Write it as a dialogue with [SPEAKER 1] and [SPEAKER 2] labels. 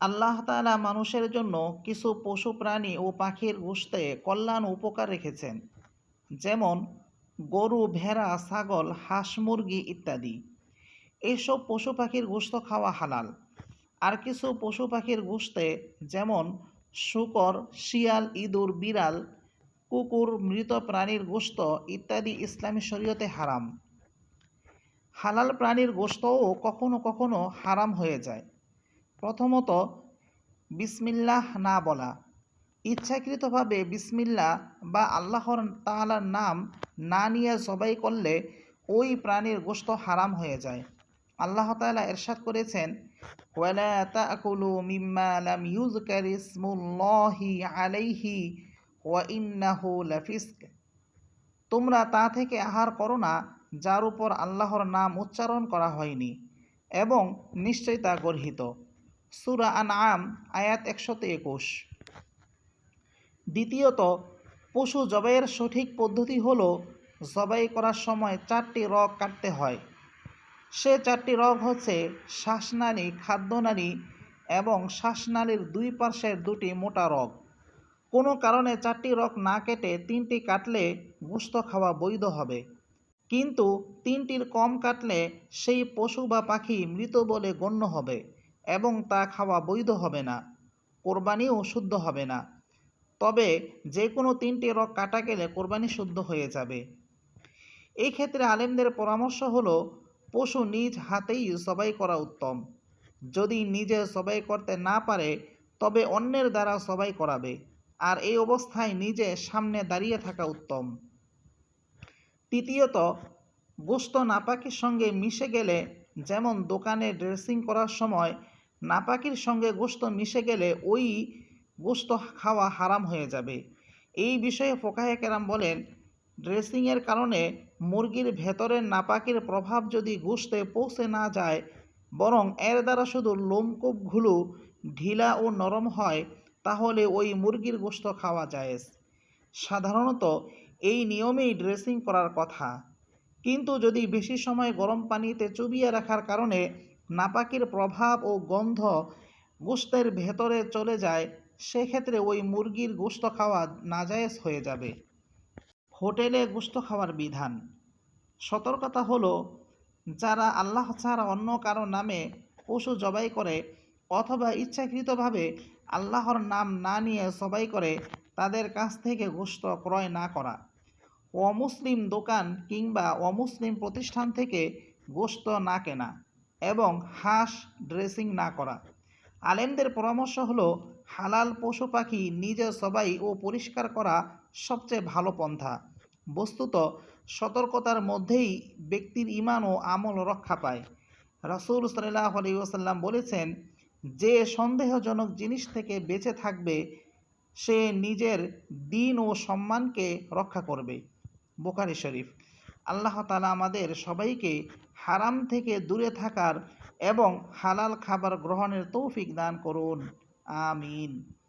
[SPEAKER 1] আল্লাহ তাআলা মানুষের জন্য কিছু পশু, প্রাণী ও পাখির গোশতে কল্যাণ উপকার রেখেছেন। যেমন গরু, ভেড়া, ছাগল, হাঁস, মুরগি ইত্যাদি। এইসব পশু পাখির গোস্ত খাওয়া হালাল। আর কিছু পশু পাখির গোশতে যেমন শুকর, শিয়াল, ইঁদুর, বিড়াল, কুকুর, মৃত প্রাণীর গোস্ত ইত্যাদি ইসলামী শরীয়তে হারাম। হালাল প্রাণীর গোশতও কখনো কখনো হারাম হয়ে যায়। প্রথমত, বিসমিল্লাহ না বলা। ইচ্ছাকৃতভাবে বিসমিল্লাহ বা আল্লাহর তাআলার নাম না নিয়ে জবাই করলে ওই প্রাণীর গোশত হারাম হয়ে যায়। আল্লাহ তাআলা এরশাদ করেছেন ওয়া তোমরা তা থেকে আহার করো না, যার উপর আল্লাহর নাম উচ্চারণ করা হয়নি, এবং নিশ্চয় তা গর্হিত। সুরা আনআম, আয়াত একশত একুশ। দ্বিতীয়ত, পশু জবাইয়ের সঠিক পদ্ধতি হলো জবাই করার সময় চারটি রগ কাটতে হয়। সে চারটি রগ হচ্ছে শ্বাসনালী, খাদ্যনালী এবং শ্বাসনালীর দুই পার্শ্বের দুটি মোটা রগ। কোনো কারণে চারটি রগ না কেটে তিনটি কাটলে গোস্ত খাওয়া বৈধ হবে। কিন্তু তিনটির কম কাটলে সেই পশু বা পাখি মৃত বলে গণ্য হবে। এবং তা খাওয়া বৈধ হবে না, কোরবানিও শুদ্ধ হবে না। তবে যে কোনো তিনটি রগ কাটা গেলে কোরবানি শুদ্ধ হয়ে যাবে। এই ক্ষেত্রে আলেমদের পরামর্শ হলো, পশু নিজ হাতেই সবাই করা উত্তম। যদি নিজে সবাই করতে না পারে, তবে অন্যের দ্বারা সবাই করাবে, আর এই অবস্থায় নিজে সামনে দাঁড়িয়ে থাকা উত্তম। তৃতীয়ত গোস্ত নাপাকির সঙ্গে মিশে গেলে, যেমন দোকানে ড্রেসিং করার সময় নাপাকির সঙ্গে গোস্ত মিশে গেলে ওই গোস্ত খাওয়া হারাম হয়ে যাবে। এই বিষয়ে ফোকাহে কেরাম বলেন, ড্রেসিংয়ের কারণে মুরগির ভেতরের নাপাকির প্রভাব যদি গোস্তে পৌঁছে না যায়, বরং এর দ্বারা শুধু লোমকূপগুলো ঢিলা ও নরম হয়, তাহলে ওই মুরগির গোস্ত খাওয়া যায় সাধারণত এই নিয়মেই ড্রেসিং করার কথা। কিন্তু যদি বেশি সময় গরম পানিতে চুবিয়ে রাখার কারণে নাপাকির প্রভাব ও গন্ধ গোস্তের ভেতরে চলে যায়, সেক্ষেত্রে ওই মুরগির গোস্ত খাওয়া নাজায়েজ হয়ে যাবে। হোটেলে গোস্ত খাওয়ার বিধান। সতর্কতা হলো, যারা আল্লাহ ছাড়া অন্য কারও নামে পশু জবাই করে অথবা ইচ্ছাকৃতভাবে আল্লাহর নাম না নিয়ে সবাই করে, তাদের কাছ থেকে গোস্ত ক্রয় না করা। অমুসলিম দোকান কিংবা অমুসলিম প্রতিষ্ঠান থেকে গোস্ত না কেনা। এবং হাঁস ড্রেসিং না করা। আলেমদের পরামর্শ হলো, হালাল পশু পাখি নিজে সবাই ও পরিষ্কার করা সবচেয়ে ভালো পন্থা। বস্তুত, সতর্কতার মধ্যেই ব্যক্তির ইমান ও আমল রক্ষা পায়। রাসুল সাল্লাহ আলী ওসাল্লাম বলেছেন, যে সন্দেহজনক জিনিস থেকে বেঁচে থাকবে, সে নিজের দিন ও সম্মানকে রক্ষা করবে। বোকারি শরীফ। আল্লাহ তালা আমাদের সবাইকে হারাম থেকে দূরে থাকার এবং হালাল খাবার গ্রহণের তৌফিক দান করুন। আমিন।